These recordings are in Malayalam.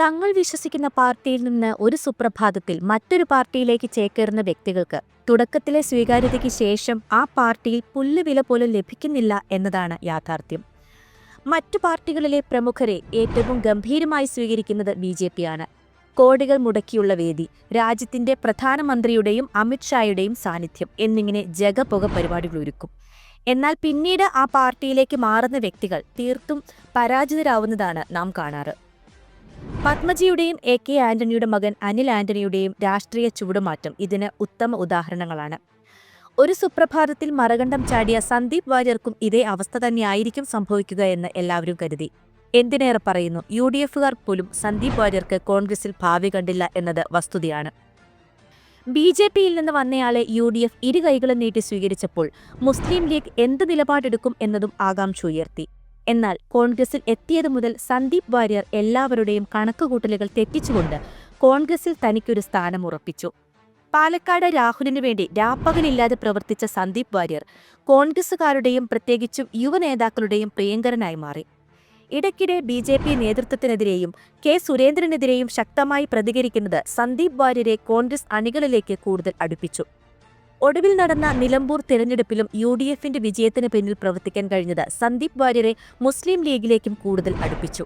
തങ്ങൾ വിശ്വസിക്കുന്ന പാർട്ടിയിൽ നിന്ന് ഒരു സുപ്രഭാതത്തിൽ മറ്റൊരു പാർട്ടിയിലേക്ക് ചേക്കേറുന്ന വ്യക്തികൾക്ക് തുടക്കത്തിലെ സ്വീകാര്യതയ്ക്ക് ശേഷം ആ പാർട്ടിയിൽ പുല്ലുവില പോലും ലഭിക്കുന്നില്ല എന്നതാണ് യാഥാർത്ഥ്യം. മറ്റു പാർട്ടികളിലെ പ്രമുഖരെ ഏറ്റവും ഗംഭീരമായി സ്വീകരിക്കുന്നത് ബി ജെ പിയാണ്. കോടികൾ മുടക്കിയുള്ള വേദി രാജ്യത്തിന്റെ പ്രധാനമന്ത്രിയുടെയും അമിത്ഷായുടെയും സാന്നിധ്യം എന്നിങ്ങനെ ജഗപുക പരിപാടികൾ ഒരുക്കും. എന്നാൽ പിന്നീട് ആ പാർട്ടിയിലേക്ക് മാറുന്ന വ്യക്തികൾ തീർത്തും പരാജിതരാവുന്നതാണ് നാം കാണാറ്. പത്മജിയുടെയും എ കെ ആന്റണിയുടെ മകൻ അനിൽ ആന്റണിയുടെയും രാഷ്ട്രീയ ചുവടുമാറ്റം ഇതിന് ഉത്തമ ഉദാഹരണങ്ങളാണ്. ഒരു സുപ്രഭാതത്തിൽ മറകണ്ഠം ചാടിയ സന്ദീപ് വാര്യർക്കും ഇതേ അവസ്ഥ തന്നെയായിരിക്കും സംഭവിക്കുക എന്ന് എല്ലാവരും കരുതി. എന്തിനേറെ പറയുന്നു യു ഡി എഫുകാർ പോലും സന്ദീപ് വാര്യർക്ക് കോൺഗ്രസിൽ ഭാവി കണ്ടില്ല എന്നത് വസ്തുതയാണ്. ബി ജെ പിയിൽ നിന്ന് വന്നയാളെ യു ഡി എഫ് ഇരു കൈകളും നീട്ടി സ്വീകരിച്ചപ്പോൾ മുസ്ലിം ലീഗ് എന്ത് നിലപാടെടുക്കും എന്നതും ആകാംക്ഷ ഉയർത്തി. എന്നാൽ കോൺഗ്രസിൽ എത്തിയത് മുതൽ സന്ദീപ് വാര്യർ എല്ലാവരുടെയും കണക്കുകൂട്ടലുകൾ തെറ്റിച്ചുകൊണ്ട് കോൺഗ്രസിൽ തനിക്കൊരു സ്ഥാനം ഉറപ്പിച്ചു. പാലക്കാട് രാഹുലിനു വേണ്ടി രാപ്പകലില്ലാതെ പ്രവർത്തിച്ച സന്ദീപ് വാര്യർ കോൺഗ്രസുകാരുടെയും പ്രത്യേകിച്ചും യുവനേതാക്കളുടെയും പ്രിയങ്കരനായി മാറി. ഇടയ്ക്കിടെ ബി ജെ പി നേതൃത്വത്തിനെതിരെയും കെ സുരേന്ദ്രനെതിരെയും ശക്തമായി പ്രതികരിക്കുന്നത് സന്ദീപ് വാര്യരെ കോൺഗ്രസ് അണികളിലേക്ക് കൂടുതൽ അടുപ്പിച്ചു. ഒടുവിൽ നടന്ന നിലമ്പൂർ തെരഞ്ഞെടുപ്പിലും യു ഡി എഫിന്റെ വിജയത്തിന് പിന്നിൽ പ്രവർത്തിക്കാൻ കഴിഞ്ഞത് സന്ദീപ് വാര്യരെ മുസ്ലിം ലീഗിലേക്കും കൂടുതൽ അടുപ്പിച്ചു.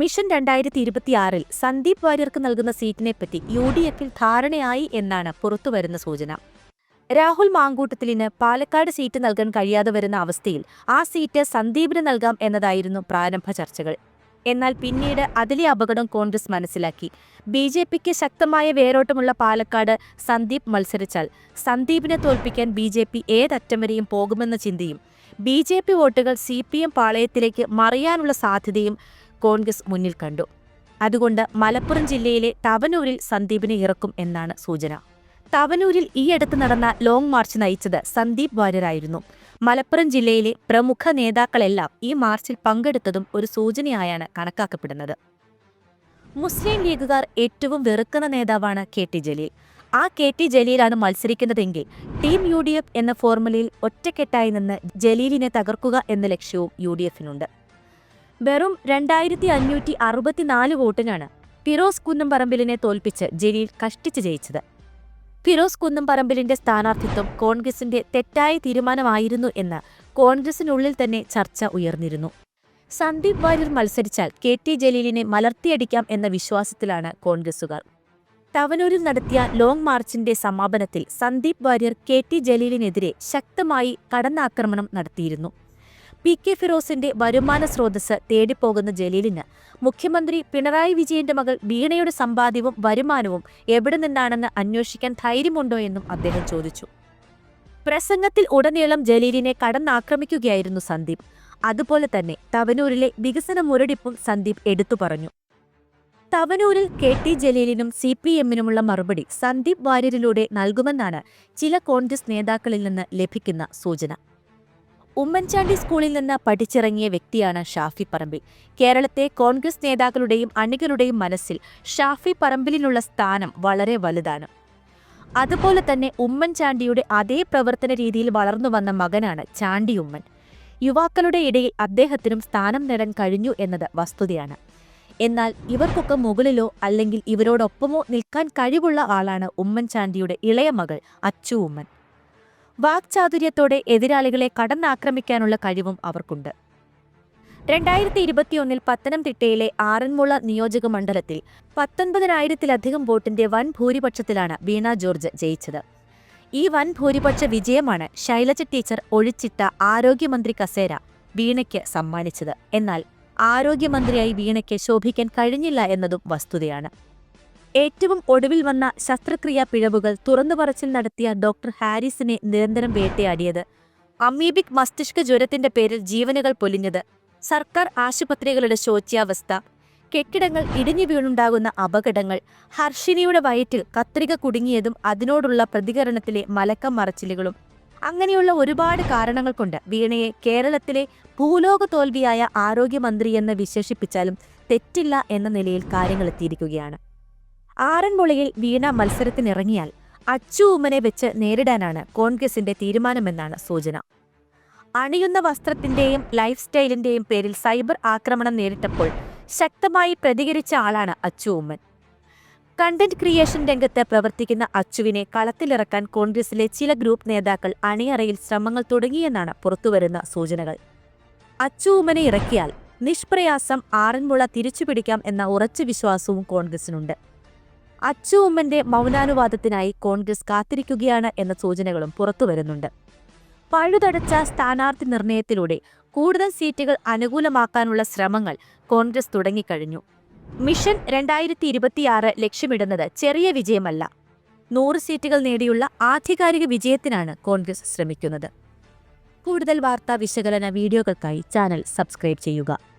മിഷൻ രണ്ടായിരത്തി ഇരുപത്തിയാറിൽ സന്ദീപ് വാര്യർക്ക് നൽകുന്ന സീറ്റിനെപ്പറ്റി യു ഡി എഫിൽ ധാരണയായി എന്നാണ് പുറത്തുവരുന്ന സൂചന. രാഹുൽ മാങ്കൂട്ടത്തിലിന് പാലക്കാട് സീറ്റ് നൽകാൻ കഴിയാതെ വരുന്ന അവസ്ഥയിൽ ആ സീറ്റ് സന്ദീപിന് നൽകാം എന്നതായിരുന്നു പ്രാരംഭ ചർച്ചകൾ. എന്നാൽ പിന്നീട് അതിലെ അപകടം കോൺഗ്രസ് മനസ്സിലാക്കി. ബി ജെ പിക്ക് ശക്തമായ വേരോട്ടമുള്ള പാലക്കാട് സന്ദീപ് മത്സരിച്ചാൽ സന്ദീപിനെ തോൽപ്പിക്കാൻ ബി ജെ പി ഏതറ്റം വരെയും പോകുമെന്ന ചിന്തയും ബി ജെ പി വോട്ടുകൾ സി പി എം പാളയത്തിലേക്ക് മറിയാനുള്ള സാധ്യതയും കോൺഗ്രസ് മുന്നിൽ കണ്ടു. അതുകൊണ്ട് മലപ്പുറം ജില്ലയിലെ തവനൂരിൽ സന്ദീപിനെ ഇറക്കും എന്നാണ് സൂചന. തവനൂരിൽ ഈയടുത്ത് നടന്ന ലോങ് മാർച്ച് നയിച്ചത് സന്ദീപ് വാര്യരായിരുന്നു. മലപ്പുറം ജില്ലയിലെ പ്രമുഖ നേതാക്കളെല്ലാം ഈ മാർച്ചിൽ പങ്കെടുത്തതും ഒരു സൂചനയായാണ് കണക്കാക്കപ്പെടുന്നത്. മുസ്ലിം ലീഗുകാർ ഏറ്റവും വെറുക്കുന്ന നേതാവാണ് കെ ടി ജലീൽ. ആ കെ ടി ജലീലാണ് മത്സരിക്കുന്നതെങ്കിൽ ടീം യു ഡി എഫ് എന്ന ഫോർമുലയിൽ ഒറ്റക്കെട്ടായി നിന്ന് ജലീലിനെ തകർക്കുക എന്ന ലക്ഷ്യവും യു ഡി എഫിനുണ്ട്. വെറും രണ്ടായിരത്തി അഞ്ഞൂറ്റി അറുപത്തിനാല് വോട്ടിനാണ് ഫിറോസ് കുന്നംപറമ്പിലിനെ തോൽപ്പിച്ച് ജലീൽ കഷ്ടിച്ച് ജയിച്ചത്. ഫിറോസ് കുന്നംപറമ്പിലിന്റെ സ്ഥാനാർത്ഥിത്വം കോൺഗ്രസിന്റെ തെറ്റായ തീരുമാനമായിരുന്നു എന്ന് കോൺഗ്രസിനുള്ളിൽ തന്നെ ചർച്ച ഉയർന്നിരുന്നു. സന്ദീപ് വാര്യർ മത്സരിച്ചാൽ കെ ടി ജലീലിനെ മലർത്തിയടിക്കാം എന്ന വിശ്വാസത്തിലാണ് കോൺഗ്രസുകാർ. തവനൂരിൽ നടത്തിയ ലോങ് മാർച്ചിന്റെ സമാപനത്തിൽ സന്ദീപ് വാര്യർ കെ ടി ജലീലിനെതിരെ ശക്തമായി കടന്നാക്രമണം നടത്തിയിരുന്നു. പി കെ ഫിറോസിന്റെ വരുമാന സ്രോതസ് തേടിപ്പോകുന്ന ജലീലിന്. മുഖ്യമന്ത്രി പിണറായി വിജയന്റെ മകൾ വീണയുടെ സമ്പാദ്യവും വരുമാനവും എവിടെ നിന്നാണെന്ന് അന്വേഷിക്കാൻ ധൈര്യമുണ്ടോ എന്നും അദ്ദേഹം ചോദിച്ചു. പ്രസംഗത്തിൽ ഉടനീളം ജലീലിനെ കടന്നാക്രമിക്കുകയായിരുന്നു സന്ദീപ്. അതുപോലെ തന്നെ തവനൂരിലെ വികസന മുരടിപ്പും സന്ദീപ് എടുത്തു പറഞ്ഞു. തവനൂരിൽ കെ ടി ജലീലിനും സി പി എമ്മിനുമുള്ള മറുപടി സന്ദീപ് വാര്യരിലൂടെ നൽകുമെന്നാണ് ചില കോൺഗ്രസ് നേതാക്കളിൽ നിന്ന് ലഭിക്കുന്ന സൂചന. ഉമ്മൻചാണ്ടി സ്കൂളിൽ നിന്ന് പഠിച്ചിറങ്ങിയ വ്യക്തിയാണ് ഷാഫി പറമ്പിൽ. കേരളത്തെ കോൺഗ്രസ് നേതാക്കളുടെയും അണികളുടെയും മനസ്സിൽ ഷാഫി പറമ്പിലിനുള്ള സ്ഥാനം വളരെ വലുതാണ്. അതുപോലെ തന്നെ ഉമ്മൻചാണ്ടിയുടെ അതേ പ്രവർത്തന രീതിയിൽ വളർന്നു വന്ന മകനാണ് ചാണ്ടി ഉമ്മൻ. യുവാക്കളുടെ ഇടയിൽ അദ്ദേഹത്തിനും സ്ഥാനം നേടാൻ കഴിഞ്ഞു എന്നത് വസ്തുതയാണ്. എന്നാൽ ഇവർക്കൊക്കെ മുകളിലോ അല്ലെങ്കിൽ ഇവരോടൊപ്പമോ നിൽക്കാൻ കഴിവുള്ള ആളാണ് ഉമ്മൻചാണ്ടിയുടെ ഇളയ മകൾ അച്ചു ഉമ്മൻ. വാക്ചാതുര്യത്തോടെ എതിരാളികളെ കടന്നാക്രമിക്കാനുള്ള കഴിവും അവർക്കുണ്ട്. രണ്ടായിരത്തി ഇരുപത്തിയൊന്നിൽ പത്തനംതിട്ടയിലെ ആറന്മുള നിയോജക മണ്ഡലത്തിൽ പത്തൊൻപതിനായിരത്തിലധികം വോട്ടിന്റെ വൻ ഭൂരിപക്ഷത്തിലാണ് വീണ ജോർജ് ജയിച്ചത്. ഈ വൻ ഭൂരിപക്ഷ വിജയമാണ് ശൈലജ ടീച്ചർ ഒഴിച്ചിട്ട ആരോഗ്യമന്ത്രി കസേര വീണയ്ക്ക് സമ്മാനിച്ചത്. എന്നാൽ ആരോഗ്യമന്ത്രിയായി വീണയ്ക്ക് ശോഭിക്കാൻ കഴിഞ്ഞില്ല എന്നതും വസ്തുതയാണ്. ഏറ്റവും ഒടുവിൽ വന്ന ശസ്ത്രക്രിയാ പിഴവുകൾ തുറന്നുപറച്ചിൽ നടത്തിയ ഡോക്ടർ ഹാരിസിനെ നിരന്തരം വേട്ടയാടിയത്. അമീബിക് മസ്തിഷ്ക ജ്വരത്തിന്റെ പേരിൽ ജീവനുകൾ പൊലിഞ്ഞത് സർക്കാർ ആശുപത്രികളുടെ ശോച്യാവസ്ഥ. കെട്ടിടങ്ങൾ ഇടിഞ്ഞു വീണുണ്ടാകുന്ന അപകടങ്ങൾ ഹർഷിനിയുടെ വയറ്റിൽ കത്രിക കുടുങ്ങിയതും അതിനോടുള്ള പ്രതികരണത്തിലെ മലക്കം മറച്ചിലുകളും. അങ്ങനെയുള്ള ഒരുപാട് കാരണങ്ങൾ കൊണ്ട് വീണയെ കേരളത്തിലെ ഭൂലോക തോൽവിയായ ആരോഗ്യമന്ത്രി എന്ന് വിശേഷിപ്പിച്ചാലും തെറ്റില്ല എന്ന നിലയിൽ കാര്യങ്ങളെത്തിയിരിക്കുകയാണ് ആറന്മുളയിൽ വീണ മത്സരത്തിനിറങ്ങിയാൽ അച്ചു ഉമ്മനെ വെച്ച് നേരിടാനാണ് കോൺഗ്രസിന്റെ തീരുമാനമെന്നാണ് സൂചന. അണിയുന്ന വസ്ത്രത്തിന്റെയും ലൈഫ് സ്റ്റൈലിന്റെയും പേരിൽ സൈബർ ആക്രമണം നേരിട്ടപ്പോൾ ശക്തമായി പ്രതികരിച്ച ആളാണ് അച്ചു ഉമ്മൻ. കണ്ടന്റ് ക്രിയേഷൻ രംഗത്ത് പ്രവർത്തിക്കുന്ന അച്ചുവിനെ കളത്തിലിറക്കാൻ കോൺഗ്രസിലെ ചില ഗ്രൂപ്പ് നേതാക്കൾ അണിയറയിൽ ശ്രമങ്ങൾ തുടങ്ങിയെന്നാണ് പുറത്തുവരുന്ന സൂചനകൾ. അച്ചു ഉമ്മനെ ഇറക്കിയാൽ നിഷ്പ്രയാസം ആറന്മുള തിരിച്ചുപിടിക്കാം എന്ന ഉറച്ച വിശ്വാസവും കോൺഗ്രസിനുണ്ട്. അച്ചു ഉമ്മന്റെ മൗനാനുവാദത്തിനായി കോൺഗ്രസ് കാത്തിരിക്കുകയാണ് എന്ന സൂചനകളും പുറത്തുവരുന്നുണ്ട് പഴുതടച്ച സ്ഥാനാർത്ഥി നിർണയത്തിലൂടെ കൂടുതൽ സീറ്റുകൾ അനുകൂലമാക്കാനുള്ള ശ്രമങ്ങൾ കോൺഗ്രസ് തുടങ്ങിക്കഴിഞ്ഞു. മിഷൻ രണ്ടായിരത്തി ഇരുപത്തിയാറ് ലക്ഷ്യമിടുന്നത് ചെറിയ വിജയമല്ല. നൂറ് സീറ്റുകൾ നേടിയുള്ള ആധികാരിക വിജയത്തിനാണ് കോൺഗ്രസ് ശ്രമിക്കുന്നത്. കൂടുതൽ വാർത്താ വിശകലന വീഡിയോകൾക്കായി ചാനൽ സബ്സ്ക്രൈബ് ചെയ്യുക.